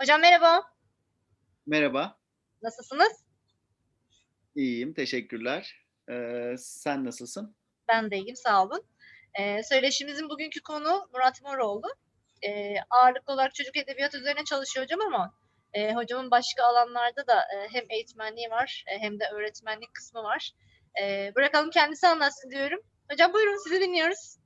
Hocam merhaba. Merhaba. Nasılsınız? İyiyim, teşekkürler. Eee, sen nasılsın? Ben de iyiyim, sağ olun. Eee, söyleşimizin bugünkü konu Murat Moroğlu. Eee, ağırlıklı olarak çocuk edebiyatı üzerine çalışıyor hocam ama, eee, hocamın başka alanlarda da, eee, hem eğitmenliği var, eee, hem de öğretmenlik kısmı var. Eee, bırakalım kendisi anlatsın diyorum. Hocam buyurun, sizi dinliyoruz.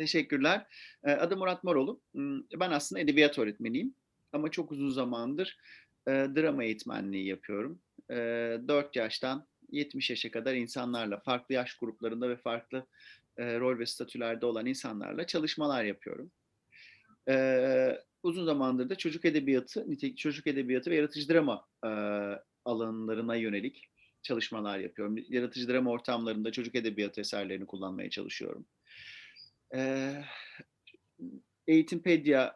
Teşekkürler. Eee, adım Murat Moroğlu. Imm, ben aslında edebiyat öğretmeniyim ama çok uzun zamandır, eee, drama eğitmenliği yapıyorum. Eee, 4 yaştan 70 yaşa kadar insanlarla, farklı yaş gruplarında ve farklı, eee, rol ve statülerde olan insanlarla çalışmalar yapıyorum. Uzun zamandır da çocuk edebiyatı, nitelikli çocuk edebiyatı ve yaratıcı drama, alanlarına yönelik çalışmalar yapıyorum. Yaratıcı drama ortamlarında çocuk edebiyatı eserlerini kullanmaya çalışıyorum. Eee, Eğitimpedia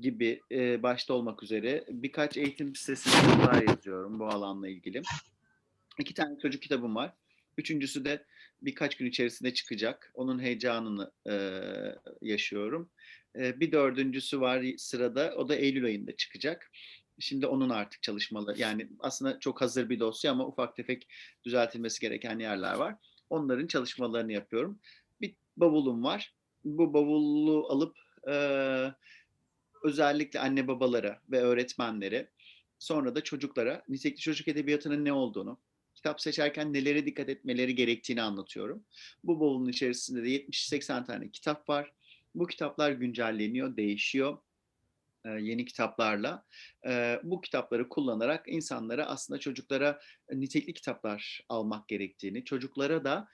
gibi, eee, başta olmak üzere birkaç eğitim sitesinde yazılar yazıyorum bu alanla ilgili. 2 tane çocuk kitabım var. 3'üncüsü de birkaç gün içerisinde çıkacak. Onun heyecanını, eee, yaşıyorum. Eee, bir 4'üncüsü var sırada. O da eylül ayında çıkacak. Şimdi onun artık çalışmaları yani aslında çok hazır bir dosya ama ufak tefek düzeltilmesi gereken yerler var. Onların çalışmalarını yapıyorum. Bir bavulum var. Bu bavulu alıp, eee, özellikle anne babalara ve öğretmenlere, sonra da çocuklara nitelikli çocuk edebiyatının ne olduğunu, kitap seçerken nelere dikkat etmeleri gerektiğini anlatıyorum. Bu bavulun içerisinde de 70-80 tane kitap var. Bu kitaplar güncelleniyor, değişiyor, yeni kitaplarla. Bu kitapları kullanarak insanlara aslında çocuklara nitelikli kitaplar almak gerektiğini, çocuklara da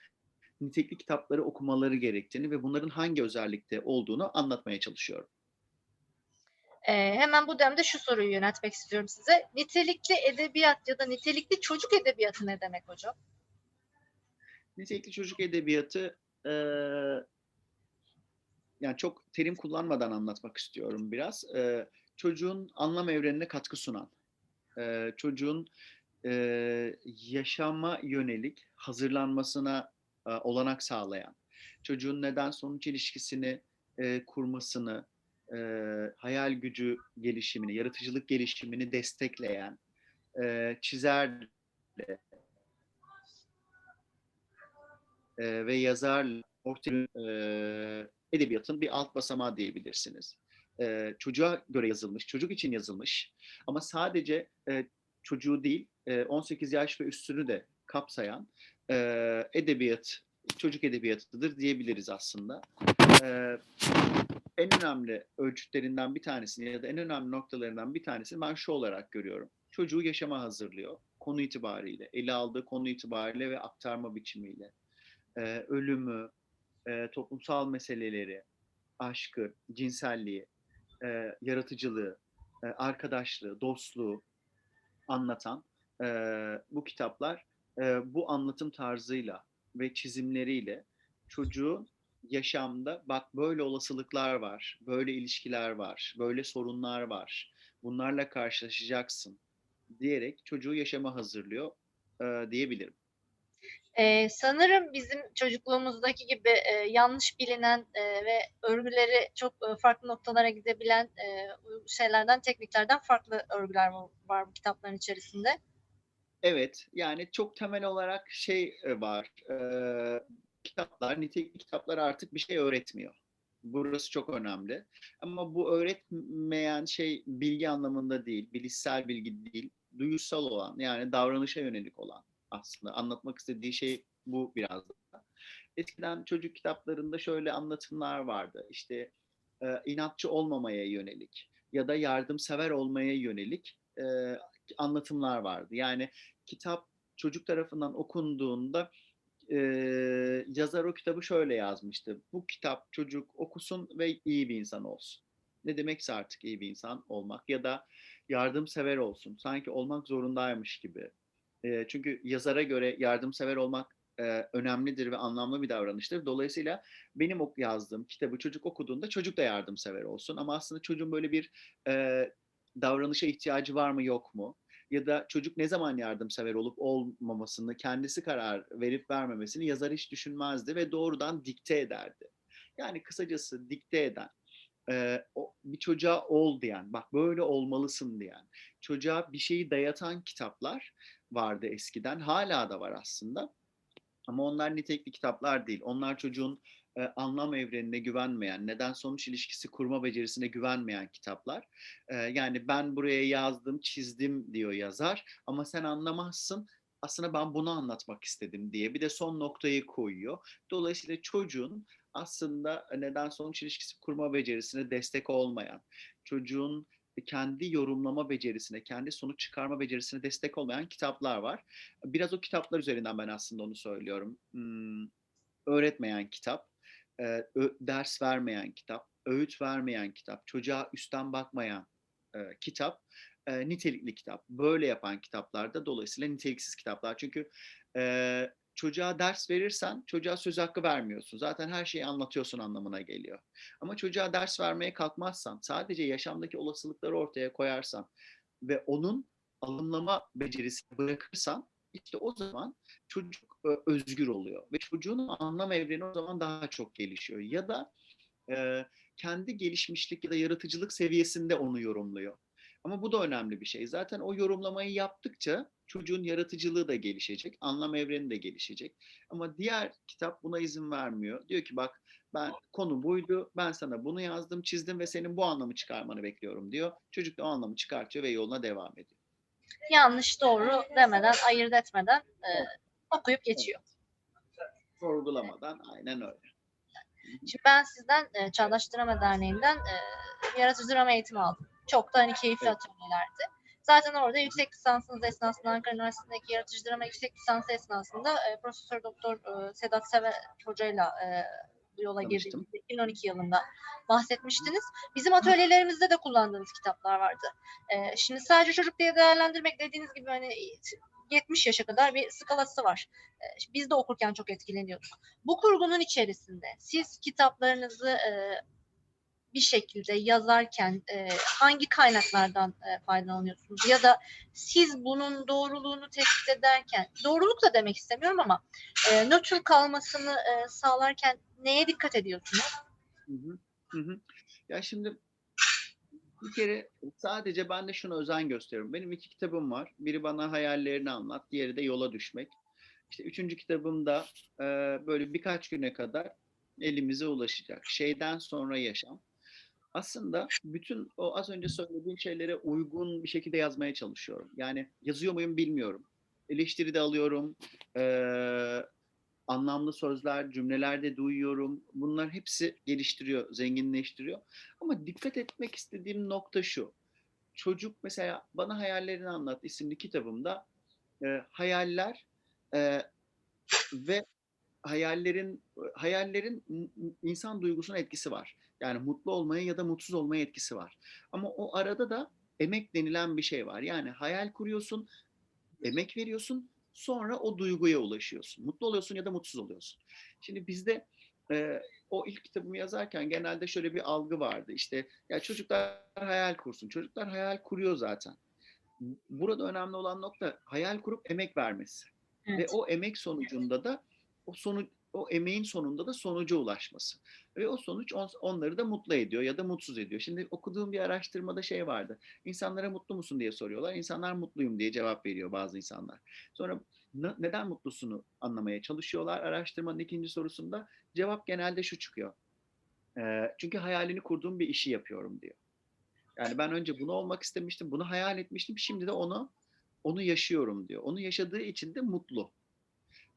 nitelikli kitapları okumaları gerektiğini ve bunların hangi özellikte olduğunu anlatmaya çalışıyorum. Eee, hemen bu demde şu soruyu yöneltmek istiyorum size. Nitelikli edebiyat ya da nitelikli çocuk edebiyatı ne demek hocam? Nitelikli çocuk edebiyatı, eee yani çok terim kullanmadan anlatmak istiyorum biraz. Eee, çocuğun anlam evrenine katkı sunan, eee, çocuğun, eee, yaşama yönelik hazırlanmasına, aaa, olanak sağlayan, çocuğun neden sonuç ilişkisini, eee, kurmasını, eee, hayal gücü gelişimini, yaratıcılık gelişimini destekleyen, eee, çizerle eee, ve yazarla ortaya eee, edebiyatın bir alt basamağı diyebilirsiniz. Eee, çocuğa göre yazılmış, çocuk için yazılmış ama sadece, eee, çocuğu değil, eee, 18 yaş ve üstünü de kapsayan, eee, edebiyat, çocuk edebiyatıdır diyebiliriz aslında. Eee, en önemli ölçütlerinden bir tanesini ya da en önemli noktalarından bir tanesini ben şu olarak görüyorum. Çocuğu yaşama hazırlıyor konu itibariyle, ele aldığı konu itibariyle ve aktarma biçimiyle. Eee, ölümü, eee, toplumsal meseleleri, aşkı, cinselliği, eee, yaratıcılığı, eee, arkadaşlığı, dostluğu anlatan, eee, bu kitaplar, eee, bu anlatım tarzıyla ve çizimleriyle çocuğu yaşamda "Bak böyle olasılıklar var, böyle ilişkiler var, böyle sorunlar var, bunlarla karşılaşacaksın." diyerek çocuğu yaşama hazırlıyor, eee, diyebilirim. Eee, sanırım bizim çocukluğumuzdaki gibi, eee, yanlış bilinen, eee, ve örgüleri çok, ııı, farklı noktalara gidebilen, uy şeylerden, tekniklerden farklı örgüler va var bu kitapların içerisinde. Evet, yani çok temel olarak şey, eee, var, eee, kitaplar, nitelikli kitaplar artık bir şey öğretmiyor. Burası çok önemli ama bu öğretmeyen şey bilgi anlamında değil, bilişsel bilgi değil, duyusal olan, yani davranışa yönelik olan aslında. Anlatmak istediği şey bu biraz da. Eskiden çocuk kitaplarında şöyle anlatımlar vardı, işte, eee, inatçı olmamaya yönelik ya da yardımsever olmaya yönelik, eee, anlatımlar vardı. Yani kitap çocuk tarafından okunduğunda, eee, yazar o kitabı şöyle yazmıştı: "Bu kitap çocuk okusun ve iyi bir insan olsun." Ne demekse artık iyi bir insan olmak ya da yardımsever olsun, sanki olmak zorundaymış gibi. Eee, çünkü yazara göre yardımsever olmak, eee, önemlidir ve anlamlı bir davranıştır. Dolayısıyla benim yazdığım kitabı çocuk okuduğunda çocuk da yardımsever olsun ama aslında çocuğun böyle bir, eee, davranışa ihtiyacı var mı, yok mu? Ya da çocuk ne zaman yardımsever olup olmamasını, kendisi karar verip vermemesini yazar hiç düşünmezdi ve doğrudan dikte ederdi. Yani kısacası dikte eden, bir çocuğa ol diyen, bak böyle olmalısın diyen, çocuğa bir şeyi dayatan kitaplar vardı eskiden. Hala da var aslında. Ama onlar nitelikli kitaplar değil. Onlar çocuğun e, anlam evrenine güvenmeyen, neden sonuç ilişkisi kurma becerisine güvenmeyen kitaplar. E, yani ben buraya yazdım, çizdim diyor yazar ama sen anlamazsın. Aslında ben bunu anlatmak istedim diye bir de son noktayı koyuyor. Dolayısıyla çocuğun aslında neden sonuç ilişkisi kurma becerisine destek olmayan, çocuğun kendi yorumlama becerisine, kendi sonuç çıkarma becerisine destek olmayan kitaplar var. Biraz o kitaplar üzerinden ben aslında onu söylüyorum. Hmm, öğretmeyen kitap, e, ders vermeyen kitap, öğüt vermeyen kitap, çocuğa üstten bakmayan e, kitap, e, nitelikli kitap. Böyle yapan kitaplarda dolayısıyla niteliksiz kitaplar. Çünkü e, çocuğa ders verirsen çocuğa söz hakkı vermiyorsun. Zaten her şeyi anlatıyorsun anlamına geliyor. Ama çocuğa ders vermeye kalkmazsan, sadece yaşamdaki olasılıkları ortaya koyarsan ve onun alımlama becerisini bırakırsan işte o zaman çocuk e, özgür oluyor ve çocuğun anlam evreni o zaman daha çok gelişiyor. Ya da e, kendi gelişmişlik ya da yaratıcılık seviyesinde onu yorumluyor. Ama bu da önemli bir şey. Zaten o yorumlamayı yaptıkça çocuğun yaratıcılığı da gelişecek, anlam evreni de gelişecek. Ama diğer kitap buna izin vermiyor. Diyor ki bak ben konu buydu, ben sana bunu yazdım, çizdim ve senin bu anlamı çıkarmanı bekliyorum diyor. Çocuk da o anlamı çıkartıyor ve yoluna devam ediyor. Yanlış doğru demeden, ayırt etmeden e, okuyup geçiyor. Sorgulamadan aynen öyle. Şimdi ben sizden e, Çağdaş Drama Derneği'nden e, yaratıcı drama eğitimi aldım. Çok da hani keyifli Evet. atölyelerdi. Zaten orada yüksek lisansınız esnasında Ankara Üniversitesi'ndeki yaratıcı drama yüksek lisansı esnasında e, Profesör Doktor e, Sedat Sever hocayla e, yola Tanıştım. girdiğimiz 2012 yılında bahsetmiştiniz. Bizim atölyelerimizde de kullandığımız kitaplar vardı. E, şimdi sadece çocuk diye değerlendirmek dediğiniz gibi hani 70 yaşa kadar bir skalası var. E, biz de okurken çok etkileniyorduk. Bu kurgunun içerisinde siz kitaplarınızı e, bir şekilde yazarken e, hangi kaynaklardan e, faydalanıyorsunuz? Ya da siz bunun doğruluğunu tespit ederken, doğruluk da demek istemiyorum ama e, nötr kalmasını e, sağlarken neye dikkat ediyorsunuz? Hı hı, hı. Ya şimdi bir kere sadece ben de şuna özen gösteriyorum. Benim iki kitabım var. Biri bana hayallerini anlat, diğeri de yola düşmek. İşte üçüncü kitabımda e, böyle birkaç güne kadar elimize ulaşacak. Şeyden sonra yaşam. Aslında bütün o az önce söylediğim şeylere uygun bir şekilde yazmaya çalışıyorum. Yani yazıyor muyum bilmiyorum. Eleştiri de alıyorum. Ee, anlamlı sözler, cümleler de duyuyorum. Bunlar hepsi geliştiriyor, zenginleştiriyor. Ama dikkat etmek istediğim nokta şu. Çocuk mesela bana hayallerini anlat isimli kitabımda e, hayaller e, ve hayallerin hayallerin insan duygusuna etkisi var. Yani mutlu olmaya ya da mutsuz olmaya etkisi var. Ama o arada da emek denilen bir şey var. Yani hayal kuruyorsun, emek veriyorsun, sonra o duyguya ulaşıyorsun. Mutlu oluyorsun ya da mutsuz oluyorsun. Şimdi bizde e, o ilk kitabımı yazarken genelde şöyle bir algı vardı. İşte ya çocuklar hayal kursun. Çocuklar hayal kuruyor zaten. Burada önemli olan nokta hayal kurup emek vermesi. Ve o emek sonucunda da o sonu o emeğin sonunda da sonuca ulaşması. Ve o sonuç on- onları da mutlu ediyor ya da mutsuz ediyor. Şimdi okuduğum bir araştırmada şey vardı. İnsanlara mutlu musun diye soruyorlar. İnsanlar mutluyum diye cevap veriyor bazı insanlar. Sonra "Ne- neden mutlusunu anlamaya çalışıyorlar. Araştırmanın ikinci sorusunda cevap genelde şu çıkıyor. Ee, çünkü hayalini kurduğum bir işi yapıyorum diyor. Yani ben önce bunu olmak istemiştim, bunu hayal etmiştim. Şimdi de onu onu yaşıyorum diyor. Onu yaşadığı için de mutlu.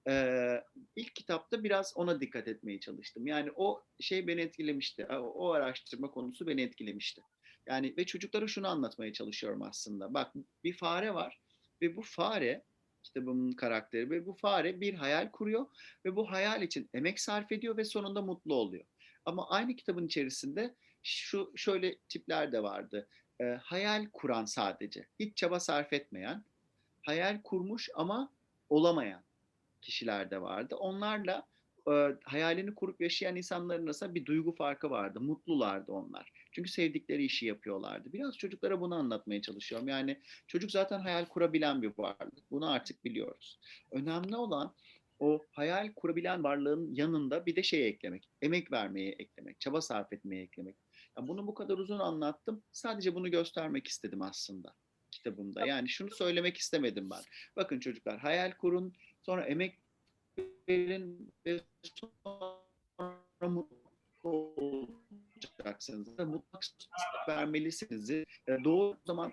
Ee, ilk kitapta biraz ona dikkat etmeye çalıştım. Yani o şey beni etkilemişti. O, araştırma konusu beni etkilemişti. Yani ve çocuklara şunu anlatmaya çalışıyorum aslında. Bak bir fare var ve bu fare kitabımın karakteri ve bu fare bir hayal kuruyor ve bu hayal için emek sarf ediyor ve sonunda mutlu oluyor. Ama aynı kitabın içerisinde şu şöyle tipler de vardı. Ee, hayal kuran sadece, hiç çaba sarf etmeyen, hayal kurmuş ama olamayan kişiler de vardı. Onlarla e, hayalini kurup yaşayan insanların arasında bir duygu farkı vardı. Mutlulardı onlar. Çünkü sevdikleri işi yapıyorlardı. Biraz çocuklara bunu anlatmaya çalışıyorum. Yani çocuk zaten hayal kurabilen bir varlık. Bunu artık biliyoruz. Önemli olan o hayal kurabilen varlığın yanında bir de şey eklemek, emek vermeye eklemek, çaba sarf etmeye eklemek. Ya bunu bu kadar uzun anlattım. Sadece bunu göstermek istedim aslında kitabımda. Yani şunu söylemek istemedim ben. Bakın çocuklar hayal kurun, sonra emek verin ve sonra mutlu olacaksınız. Mutlak vermelisiniz. E, Doğru zaman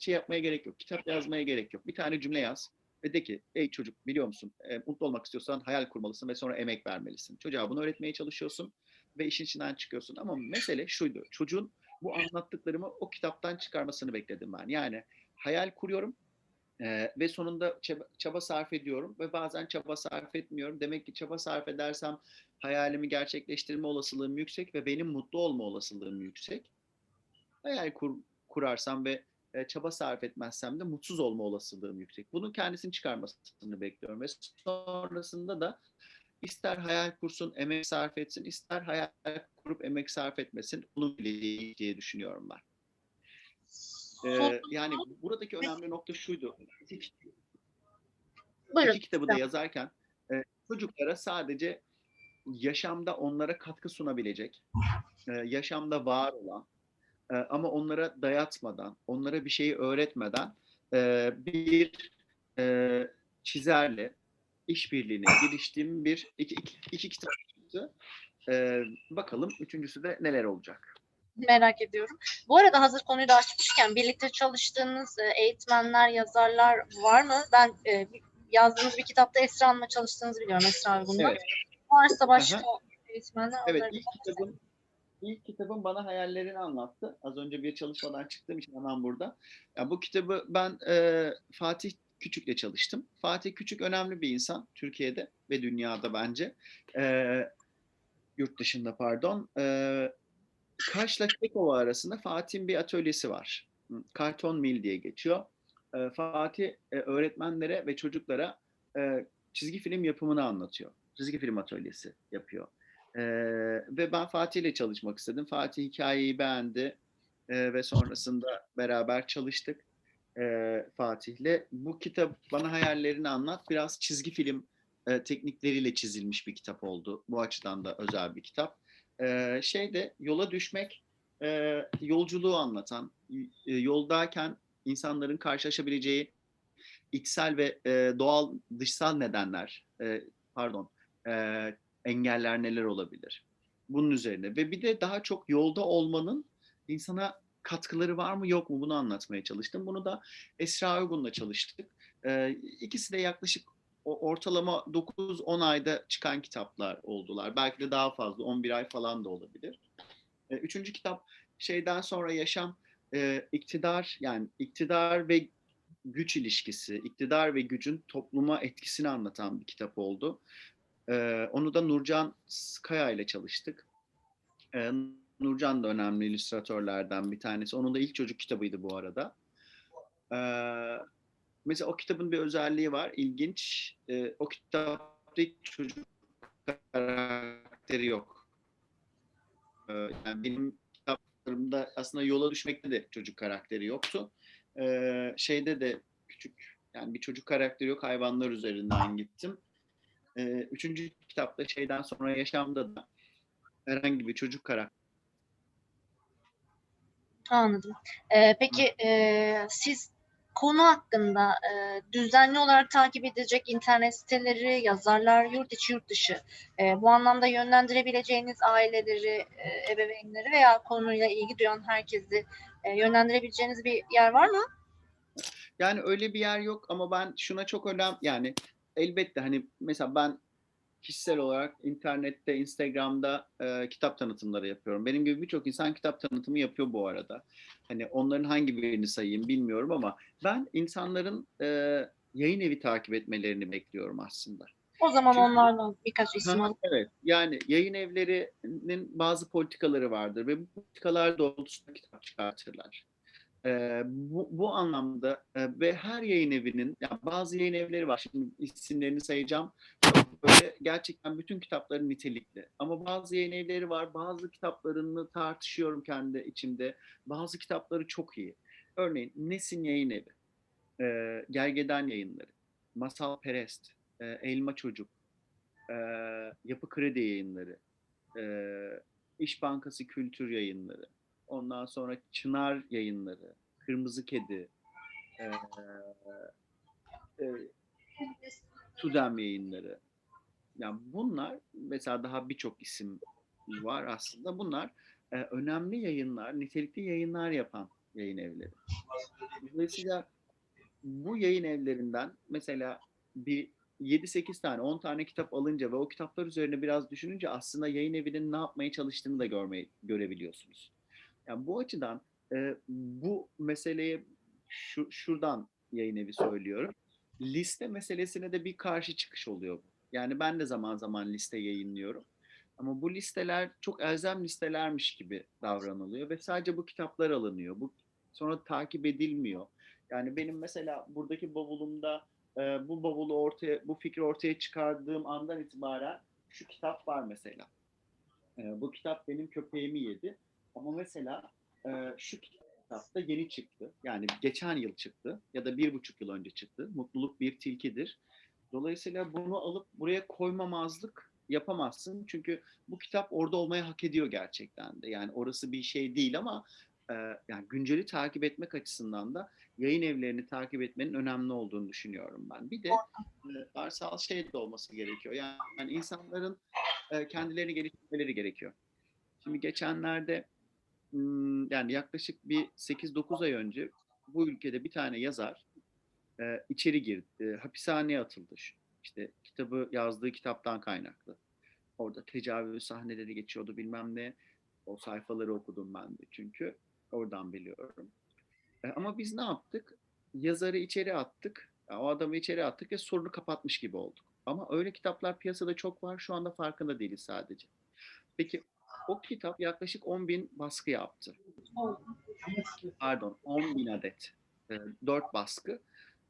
şey yapmaya gerek yok. Kitap yazmaya gerek yok. Bir tane cümle yaz ve de ki ey çocuk biliyor musun e, mutlu olmak istiyorsan hayal kurmalısın ve sonra emek vermelisin. Çocuğa bunu öğretmeye çalışıyorsun ve işin içinden çıkıyorsun. Ama mesele şuydu. Çocuğun bu anlattıklarımı o kitaptan çıkarmasını bekledim ben. Yani hayal kuruyorum ve sonunda çaba, çaba sarf ediyorum ve bazen çaba sarf etmiyorum. Demek ki çaba sarf edersem hayalimi gerçekleştirme olasılığım yüksek ve benim mutlu olma olasılığım yüksek. Hayal kur, kurarsam ve e, çaba sarf etmezsem de mutsuz olma olasılığım yüksek. Bunun kendisini çıkarmasını bekliyorum ve sonrasında da ister hayal kursun, emek sarf etsin, ister hayal kurup emek sarf etmesin, onu bileceği diye düşünüyorum ben. Ee, yani buradaki önemli nokta şuydu. İki, Buyurun. iki kitabı da yazarken e, çocuklara sadece yaşamda onlara katkı sunabilecek, e, yaşamda var olan e, ama onlara dayatmadan, onlara bir şeyi öğretmeden e, bir e, çizerle işbirliğine giriştiğim bir iki, iki, iki kitap çıktı. E, bakalım üçüncüsü de neler olacak. Merak ediyorum. Bu arada hazır konuyu da açmışken birlikte çalıştığınız e, eğitmenler, yazarlar var mı? Ben e, yazdığınız bir kitapta Esra Hanım'la çalıştığınızı biliyorum Esra Uygun'da. Evet. Varsa başka eğitmenler Evet, ilk kitabım, ilk kitabım bana hayallerini anlattı. Az önce bir çalışmadan çıktığım için hemen burada. Ya bu kitabı ben e, Fatih Küçük'le çalıştım. Fatih Küçük önemli bir insan Türkiye'de ve dünyada bence. E, yurt dışında pardon. E, Kaş'la Kekova arasında Fatih'in bir atölyesi var. Karton Mill diye geçiyor. E, Fatih e, öğretmenlere ve çocuklara e, çizgi film yapımını anlatıyor. Çizgi film atölyesi yapıyor. Ee, ve ben Fatih ile çalışmak istedim. Fatih hikayeyi beğendi Ee, ve sonrasında beraber çalıştık ee, Fatih'le. Bu kitap bana hayallerini anlat. Biraz çizgi film e, teknikleriyle çizilmiş bir kitap oldu. Bu açıdan da özel bir kitap. Ee, şeyde yola düşmek, e, yolculuğu anlatan, e, yoldayken insanların karşılaşabileceği içsel ve e, doğal dışsal nedenler, e, pardon, e, engeller neler olabilir? Bunun üzerine ve bir de daha çok yolda olmanın insana katkıları var mı yok mu bunu anlatmaya çalıştım. Bunu da Esra Uygun'la çalıştık. Ee, ikisi de yaklaşık o ortalama 9-10 ayda çıkan kitaplar oldular. Belki de daha fazla 11 ay falan da olabilir. Ee, üçüncü kitap şeyden sonra yaşam e, iktidar yani iktidar ve güç ilişkisi, iktidar ve gücün topluma etkisini anlatan bir kitap oldu. Ee, onu da Nurcan Kaya ile çalıştık. Ee, Nurcan da önemli illüstratörlerden bir tanesi. Onun da ilk çocuk kitabıydı bu arada. Ee, mesela o kitabın bir özelliği var, ilginç. Ee, o kitapta hiç çocuk karakteri yok. Ee, yani benim kitaplarımda aslında yola düşmekte de çocuk karakteri yoktu. Ee, şeyde de küçük, yani bir çocuk karakteri yok, hayvanlar üzerinden gittim. Ee, üçüncü kitapta şeyden sonra yaşamda da herhangi bir çocuk karakter. Anladım. Ee, peki e, siz konu hakkında e, düzenli olarak takip edecek internet siteleri, yazarlar, yurt içi yurt dışı e, bu anlamda yönlendirebileceğiniz aileleri, e, ebeveynleri veya konuyla ilgi duyan herkesi e, yönlendirebileceğiniz bir yer var mı? Yani öyle bir yer yok ama ben şuna çok önem yani elbette hani mesela ben kişisel olarak internette, Instagram'da e, kitap tanıtımları yapıyorum. Benim gibi birçok insan kitap tanıtımı yapıyor bu arada. Hani onların hangi birini sayayım bilmiyorum ama ben insanların e, yayın evi takip etmelerini bekliyorum aslında. O zaman Çünkü- onlardan birkaç isim Ha, alayım. evet yani yayın evlerinin bazı politikaları vardır ve bu politikalar doğrultusunda kitap çıkartırlar. Ee, bu, bu anlamda e, ve her yayın evinin yani bazı yayın evleri var şimdi isimlerini sayacağım böyle gerçekten bütün kitapları nitelikli. Ama bazı yayın evleri var bazı kitaplarını tartışıyorum kendi içimde. Bazı kitapları çok iyi. Örneğin Nesin Yayın Evi e, Gergedan Yayınları Masal Perest e, Elma Çocuk e, Yapı Kredi Yayınları, e, İş Bankası Kültür Yayınları, ondan sonra Çınar Yayınları, Kırmızı Kedi, e, e, Tudem Yayınları. Yani bunlar mesela daha birçok isim var aslında. Bunlar e, önemli yayınlar, nitelikli yayınlar yapan yayın evleri. Dolayısıyla bu yayın evlerinden mesela bir 7-8 tane, 10 tane kitap alınca ve o kitaplar üzerine biraz düşününce aslında yayın evinin ne yapmaya çalıştığını da görmeyi görebiliyorsunuz. Yani bu açıdan e, bu meseleye şu, şuradan yayın evi söylüyorum. Liste meselesine de bir karşı çıkış oluyor bu. Yani ben de zaman zaman liste yayınlıyorum. Ama bu listeler çok elzem listelermiş gibi davranılıyor ve sadece bu kitaplar alınıyor. Bu sonra takip edilmiyor. Yani benim mesela buradaki bavulumda e, bu bavulu ortaya, bu fikri ortaya çıkardığım andan itibaren şu kitap var mesela. E, bu kitap benim köpeğimi yedi. Ama mesela e, şu kitap da yeni çıktı. Yani geçen yıl çıktı ya da bir buçuk yıl önce çıktı. Mutluluk bir tilkidir. Dolayısıyla bunu alıp buraya koymamazlık yapamazsın. Çünkü bu kitap orada olmayı hak ediyor gerçekten de. Yani orası bir şey değil ama e, yani günceli takip etmek açısından da yayın evlerini takip etmenin önemli olduğunu düşünüyorum ben. Bir de e, şey de olması gerekiyor. Yani, yani insanların e, kendilerini geliştirmeleri gerekiyor. Şimdi geçenlerde hmm, yani yaklaşık bir 8-9 ay önce bu ülkede bir tane yazar e, içeri girdi, e, hapishaneye atıldı. İşte kitabı yazdığı kitaptan kaynaklı. Orada tecavüz sahneleri geçiyordu bilmem ne. O sayfaları okudum ben de çünkü. Oradan biliyorum. E, ama biz ne yaptık? Yazarı içeri attık. Yani o adamı içeri attık ve sorunu kapatmış gibi olduk. Ama öyle kitaplar piyasada çok var. Şu anda farkında değiliz sadece. Peki o kitap yaklaşık 10 bin baskı yaptı. Pardon 10 bin adet. E, 4 baskı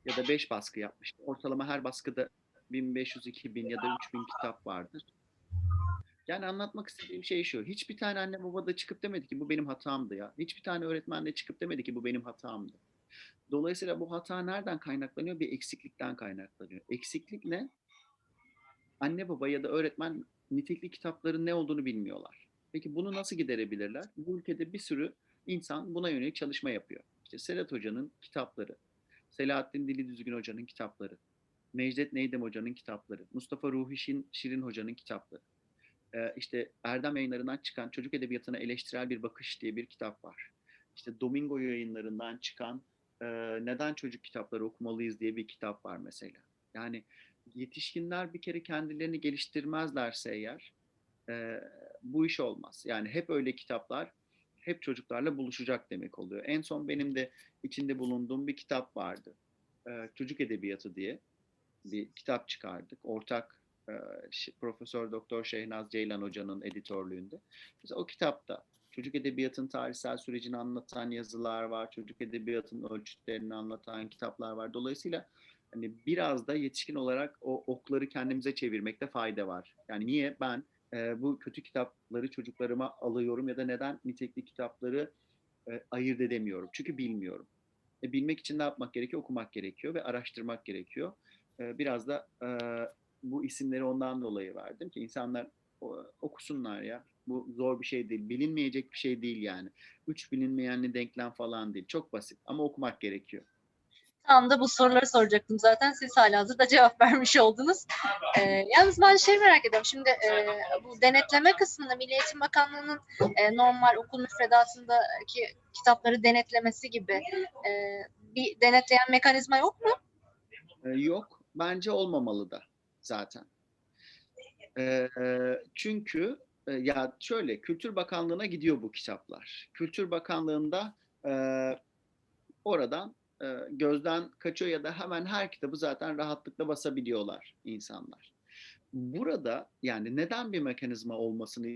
ya da 5 baskı yapmıştı. Ortalama her baskıda 1500-2000 ya da 3000 kitap vardır. Yani anlatmak istediğim şey şu. Hiçbir tane anne baba da çıkıp demedi ki bu benim hatamdı ya. Hiçbir tane öğretmen de çıkıp demedi ki bu benim hatamdı. Dolayısıyla bu hata nereden kaynaklanıyor? Bir eksiklikten kaynaklanıyor. Eksiklik ne? Anne baba ya da öğretmen nitelikli kitapların ne olduğunu bilmiyorlar. Peki bunu nasıl giderebilirler? Bu ülkede bir sürü insan buna yönelik çalışma yapıyor. İşte Sedat Hoca'nın kitapları, Selahattin Dili Düzgün Hoca'nın kitapları, Necdet Neydem Hoca'nın kitapları, Mustafa Ruhi Şin, Şirin Hoca'nın kitapları. Ee, işte Erdem yayınlarından çıkan Çocuk Edebiyatı'na Eleştirel Bir Bakış diye bir kitap var. İşte Domingo yayınlarından çıkan e, Neden Çocuk Kitapları Okumalıyız diye bir kitap var mesela. Yani yetişkinler bir kere kendilerini geliştirmezlerse eğer e, bu iş olmaz. Yani hep öyle kitaplar hep çocuklarla buluşacak demek oluyor. En son benim de içinde bulunduğum bir kitap vardı. Ee, Çocuk Edebiyatı diye bir kitap çıkardık. Ortak e, Profesör Doktor Şehnaz Ceylan Hoca'nın editörlüğünde. Mesela o kitapta çocuk edebiyatın tarihsel sürecini anlatan yazılar var. Çocuk edebiyatının ölçütlerini anlatan kitaplar var. Dolayısıyla hani biraz da yetişkin olarak o okları kendimize çevirmekte fayda var. Yani niye ben e, bu kötü kitapları çocuklarıma alıyorum ya da neden nitelikli kitapları e, ayırt edemiyorum? Çünkü bilmiyorum. E, bilmek için ne yapmak gerekiyor? Okumak gerekiyor ve araştırmak gerekiyor. E, biraz da e, bu isimleri ondan dolayı verdim ki insanlar okusunlar ya. Bu zor bir şey değil. Bilinmeyecek bir şey değil yani. Üç bilinmeyenli denklem falan değil. Çok basit ama okumak gerekiyor. Tam da bu soruları soracaktım zaten. Siz hala hazırda cevap vermiş oldunuz. Ee, yalnız ben şey merak ediyorum. Şimdi e, bu denetleme kısmında Milli Eğitim Bakanlığı'nın e, normal okul müfredatındaki kitapları denetlemesi gibi e, bir denetleyen mekanizma yok mu? E, yok. Bence olmamalı da zaten. E, çünkü e, ya şöyle Kültür Bakanlığı'na gidiyor bu kitaplar. Kültür Bakanlığı'nda e, oradan e, gözden kaçıyor ya da hemen her kitabı zaten rahatlıkla basabiliyorlar insanlar. Burada yani neden bir mekanizma olmasını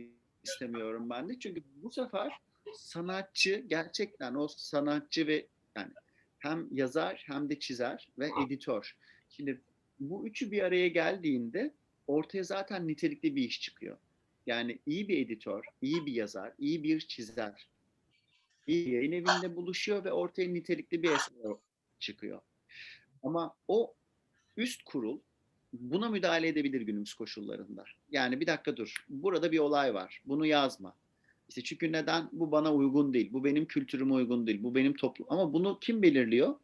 istemiyorum ben de. Çünkü bu sefer sanatçı gerçekten o sanatçı ve yani hem yazar hem de çizer ve editör. Şimdi bu üçü bir araya geldiğinde ortaya zaten nitelikli bir iş çıkıyor. Yani iyi bir editör, iyi bir yazar, iyi bir çizer, bir yayın evinde buluşuyor ve ortaya nitelikli bir eser çıkıyor. Ama o üst kurul buna müdahale edebilir günümüz koşullarında. Yani bir dakika dur. Burada bir olay var. Bunu yazma. İşte çünkü neden? Bu bana uygun değil. Bu benim kültürüme uygun değil. Bu benim toplum. Ama bunu kim belirliyor?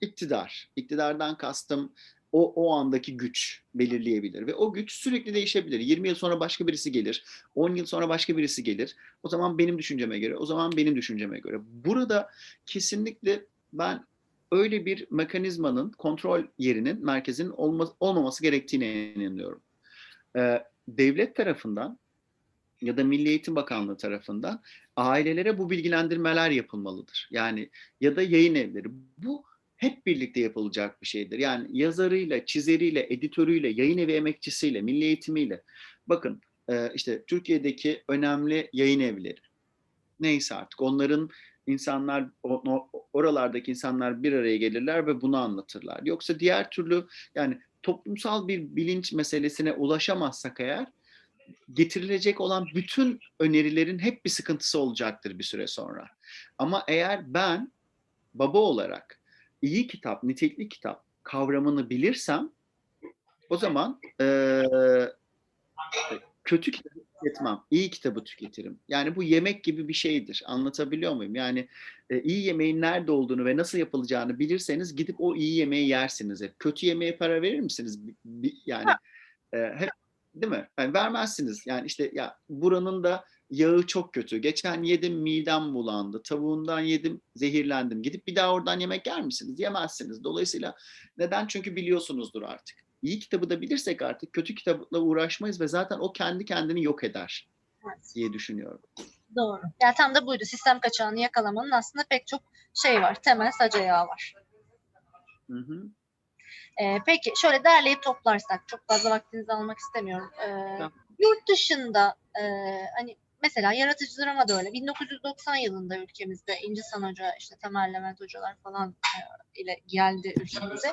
İktidar. İktidardan kastım o o andaki güç belirleyebilir ve o güç sürekli değişebilir. 20 yıl sonra başka birisi gelir. 10 yıl sonra başka birisi gelir. O zaman benim düşünceme göre, o zaman benim düşünceme göre. Burada kesinlikle ben öyle bir mekanizmanın, kontrol yerinin, merkezinin olma, olmaması gerektiğine inanıyorum. Ee, devlet tarafından ya da Milli Eğitim Bakanlığı tarafından ailelere bu bilgilendirmeler yapılmalıdır. Yani ya da yayın evleri. Bu hep birlikte yapılacak bir şeydir. Yani yazarıyla, çizeriyle, editörüyle, yayın evi emekçisiyle, milli eğitimiyle. Bakın e, işte Türkiye'deki önemli yayın evleri. Neyse artık onların insanlar oralardaki insanlar bir araya gelirler ve bunu anlatırlar. Yoksa diğer türlü yani toplumsal bir bilinç meselesine ulaşamazsak eğer getirilecek olan bütün önerilerin hep bir sıkıntısı olacaktır bir süre sonra. Ama eğer ben baba olarak iyi kitap, nitelikli kitap kavramını bilirsem o zaman e, kötü kitabı tüketmem, iyi kitabı tüketirim. Yani bu yemek gibi bir şeydir. Anlatabiliyor muyum? Yani e, iyi yemeğin nerede olduğunu ve nasıl yapılacağını bilirseniz gidip o iyi yemeği yersiniz hep. Kötü yemeğe para verir misiniz? Yani e, hep değil mi? Yani vermezsiniz. Yani işte ya buranın da yağı çok kötü. Geçen yedim midem bulandı. Tavuğundan yedim zehirlendim. Gidip bir daha oradan yemek yer misiniz? Yemezsiniz. Dolayısıyla neden? Çünkü biliyorsunuzdur artık. İyi kitabı da bilirsek artık kötü kitapla uğraşmayız ve zaten o kendi kendini yok eder Evet. diye düşünüyorum. Doğru. Yani tam da buydu. Sistem kaçağını yakalamanın aslında pek çok şey var. Temel sac ayağı var. Hı hı. Ee, peki şöyle derleyip toplarsak çok fazla vaktinizi almak istemiyorum. Ee, Tamam. Yurt dışında e, hani mesela yaratıcı drama da öyle. 1990 yılında ülkemizde İnci San Hoca, işte Temel Levent hocalar falan e, ile geldi ülkemize.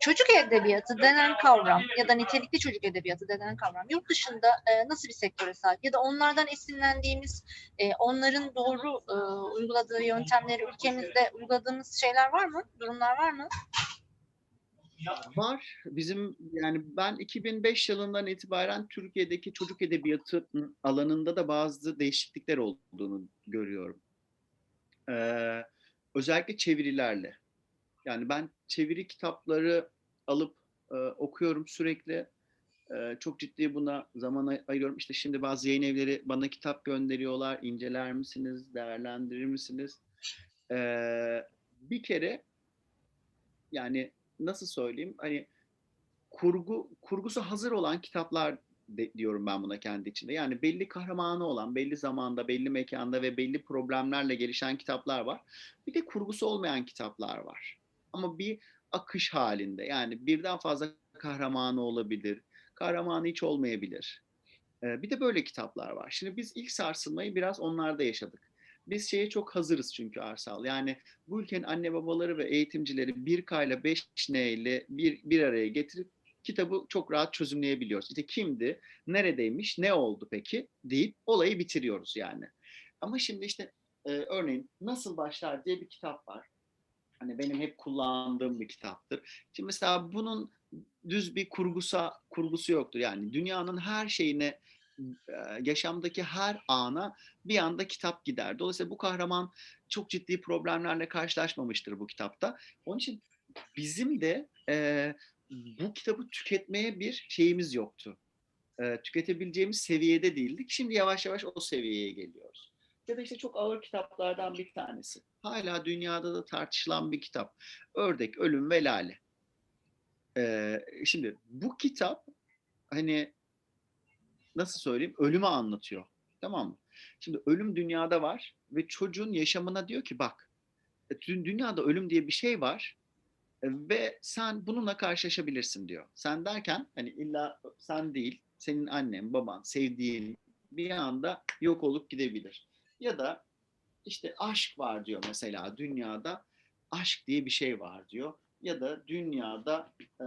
Çocuk edebiyatı denen kavram ya da nitelikli çocuk edebiyatı denen kavram yurt dışında e, nasıl bir sektöre sahip ya da onlardan esinlendiğimiz, e, onların doğru e, uyguladığı yöntemleri ülkemizde uyguladığımız şeyler var mı? Durumlar var mı? Var. Bizim yani ben 2005 yılından itibaren Türkiye'deki çocuk edebiyatı alanında da bazı değişiklikler olduğunu görüyorum. Ee, özellikle çevirilerle. Yani ben çeviri kitapları alıp e, okuyorum sürekli. E, çok ciddi buna zaman ay- ayırıyorum. İşte şimdi bazı yayın evleri bana kitap gönderiyorlar. İnceler misiniz? Değerlendirir misiniz? Ee, bir kere yani nasıl söyleyeyim hani kurgu kurgusu hazır olan kitaplar de, diyorum ben buna kendi içinde. Yani belli kahramanı olan, belli zamanda, belli mekanda ve belli problemlerle gelişen kitaplar var. Bir de kurgusu olmayan kitaplar var. Ama bir akış halinde. Yani birden fazla kahramanı olabilir. Kahramanı hiç olmayabilir. Ee, bir de böyle kitaplar var. Şimdi biz ilk sarsılmayı biraz onlarda yaşadık. Biz şeye çok hazırız çünkü Arsal. Yani bu ülkenin anne babaları ve eğitimcileri 1K ile 5N ile bir, bir araya getirip kitabı çok rahat çözümleyebiliyoruz. İşte kimdi, neredeymiş, ne oldu peki deyip olayı bitiriyoruz yani. Ama şimdi işte e, örneğin Nasıl Başlar diye bir kitap var. Hani benim hep kullandığım bir kitaptır. Şimdi mesela bunun düz bir kurgusa kurgusu yoktur. Yani dünyanın her şeyine yaşamdaki her ana bir anda kitap gider. Dolayısıyla bu kahraman çok ciddi problemlerle karşılaşmamıştır bu kitapta. Onun için bizim de e, bu kitabı tüketmeye bir şeyimiz yoktu. E, tüketebileceğimiz seviyede değildik. Şimdi yavaş yavaş o seviyeye geliyoruz. Ya da işte çok ağır kitaplardan bir tanesi. Hala dünyada da tartışılan bir kitap. Ördek, Ölüm ve Lale. E, şimdi bu kitap hani nasıl söyleyeyim ölümü anlatıyor. Tamam mı? Şimdi ölüm dünyada var ve çocuğun yaşamına diyor ki bak dünyada ölüm diye bir şey var ve sen bununla karşılaşabilirsin diyor. Sen derken hani illa sen değil, senin annen, baban, sevdiğin bir anda yok olup gidebilir. Ya da işte aşk var diyor mesela dünyada. Aşk diye bir şey var diyor. Ya da dünyada e,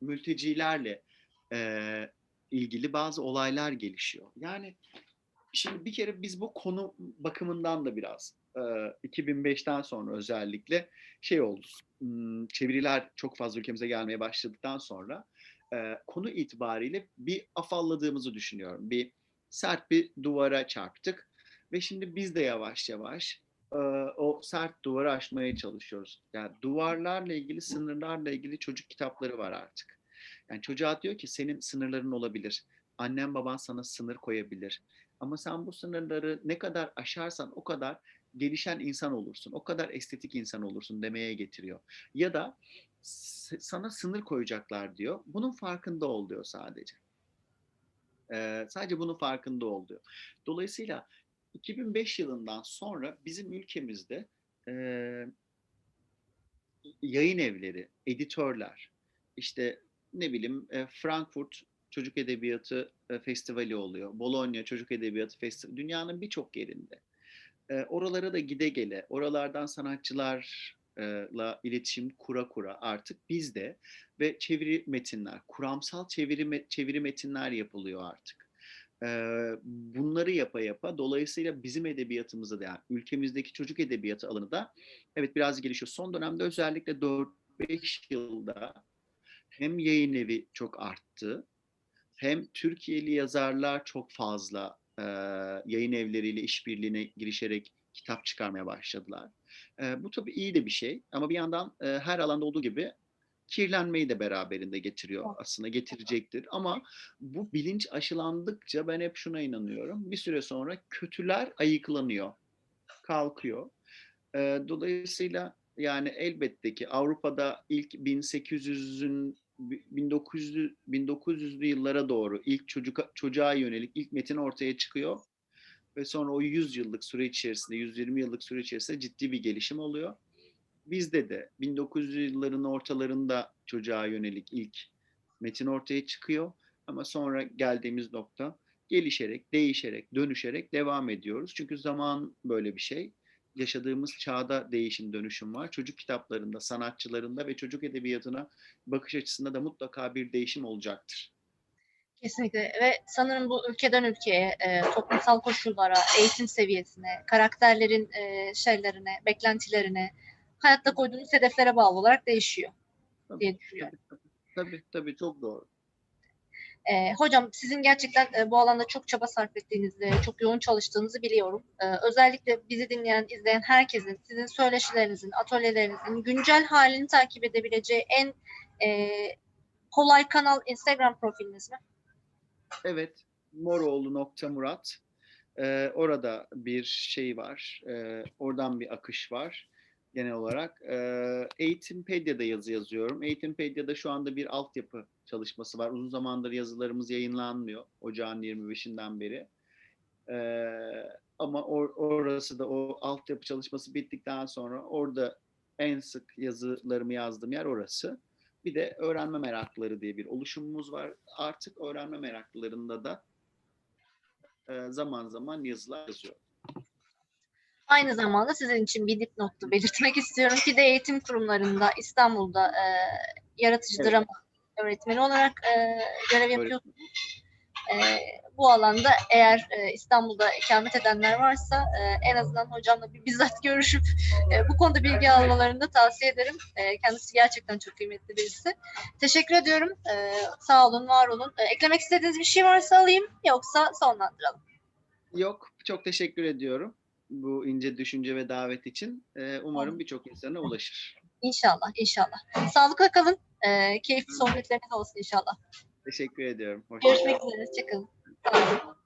mültecilerle e, ilgili bazı olaylar gelişiyor. Yani şimdi bir kere biz bu konu bakımından da biraz e, 2005'ten sonra özellikle şey oldu. Çeviriler çok fazla ülkemize gelmeye başladıktan sonra konu itibariyle bir afalladığımızı düşünüyorum. Bir sert bir duvara çarptık ve şimdi biz de yavaş yavaş o sert duvarı aşmaya çalışıyoruz. Yani duvarlarla ilgili, sınırlarla ilgili çocuk kitapları var artık. Yani çocuğa diyor ki senin sınırların olabilir. Annen baban sana sınır koyabilir. Ama sen bu sınırları ne kadar aşarsan o kadar gelişen insan olursun. O kadar estetik insan olursun demeye getiriyor. Ya da sana sınır koyacaklar diyor. Bunun farkında ol diyor sadece. Ee, sadece bunun farkında ol diyor. Dolayısıyla 2005 yılından sonra bizim ülkemizde e, yayın evleri, editörler, işte ne bileyim e, Frankfurt Çocuk Edebiyatı e, Festivali oluyor. Bologna Çocuk Edebiyatı Festivali. Dünyanın birçok yerinde. E, oralara da gide gele, oralardan sanatçılarla iletişim kura kura artık bizde ve çeviri metinler, kuramsal çeviri, çeviri metinler yapılıyor artık. Bunları yapa yapa dolayısıyla bizim edebiyatımızda da yani ülkemizdeki çocuk edebiyatı alanı da evet biraz gelişiyor. Son dönemde özellikle 4-5 yılda hem yayın evi çok arttı hem Türkiye'li yazarlar çok fazla e, yayın evleriyle işbirliğine girişerek kitap çıkarmaya başladılar. E, bu tabii iyi de bir şey ama bir yandan e, her alanda olduğu gibi kirlenmeyi de beraberinde getiriyor aslında getirecektir. Ama bu bilinç aşılandıkça ben hep şuna inanıyorum. Bir süre sonra kötüler ayıklanıyor, kalkıyor. E, dolayısıyla yani elbette ki Avrupa'da ilk 1800'ün 1900'lü 1900'lü yıllara doğru ilk çocuk çocuğa yönelik ilk metin ortaya çıkıyor ve sonra o 100 yıllık süre içerisinde 120 yıllık süre içerisinde ciddi bir gelişim oluyor. Bizde de 1900'lü yılların ortalarında çocuğa yönelik ilk metin ortaya çıkıyor ama sonra geldiğimiz nokta gelişerek, değişerek, dönüşerek devam ediyoruz. Çünkü zaman böyle bir şey yaşadığımız çağda değişim dönüşüm var. Çocuk kitaplarında, sanatçılarında ve çocuk edebiyatına bakış açısında da mutlaka bir değişim olacaktır. Kesinlikle ve sanırım bu ülkeden ülkeye, e, toplumsal koşullara, eğitim seviyesine, karakterlerin e, şeylerine, beklentilerine, hayatta koyduğumuz hedeflere bağlı olarak değişiyor diye düşünüyorum. Tabii, tabii, tabii çok doğru. E, hocam sizin gerçekten e, bu alanda çok çaba sarf ettiğinizi, çok yoğun çalıştığınızı biliyorum. E, özellikle bizi dinleyen, izleyen herkesin sizin söyleşilerinizin, atölyelerinizin güncel halini takip edebileceği en e, kolay kanal Instagram profiliniz mi? Evet, moroğlu.murat. Ee, orada bir şey var. Ee, oradan bir akış var genel olarak. Ee, Eğitimpedia'da yazı yazıyorum. Eğitimpedia'da şu anda bir altyapı çalışması var. Uzun zamandır yazılarımız yayınlanmıyor. Ocağın 25'inden beri. Ee, ama or- orası da o altyapı çalışması bittikten sonra orada en sık yazılarımı yazdığım yer orası. Bir de öğrenme meraklıları diye bir oluşumumuz var. Artık öğrenme meraklılarında da e, zaman zaman yazılar yazıyorum. Aynı zamanda sizin için bir dipnotu belirtmek istiyorum ki de eğitim kurumlarında İstanbul'da e, yaratıcı Evet. drama öğretmeni olarak e, görev yapıyorsunuz. E, bu alanda eğer e, İstanbul'da ikamet edenler varsa e, en azından hocamla bir bizzat görüşüp e, bu konuda bilgi almalarını da tavsiye ederim. E, kendisi gerçekten çok kıymetli birisi. Teşekkür ediyorum. E, sağ olun, var olun. E, eklemek istediğiniz bir şey varsa alayım yoksa sonlandıralım. Yok, çok teşekkür ediyorum bu ince düşünce ve davet için. E, umarım birçok insana ulaşır. İnşallah, inşallah. Sağlıkla kalın. E, keyifli sohbetleriniz olsun inşallah. Teşekkür ediyorum. Hoşça kalın. Görüşmek üzere. Hoşçakalın. Sağ olun.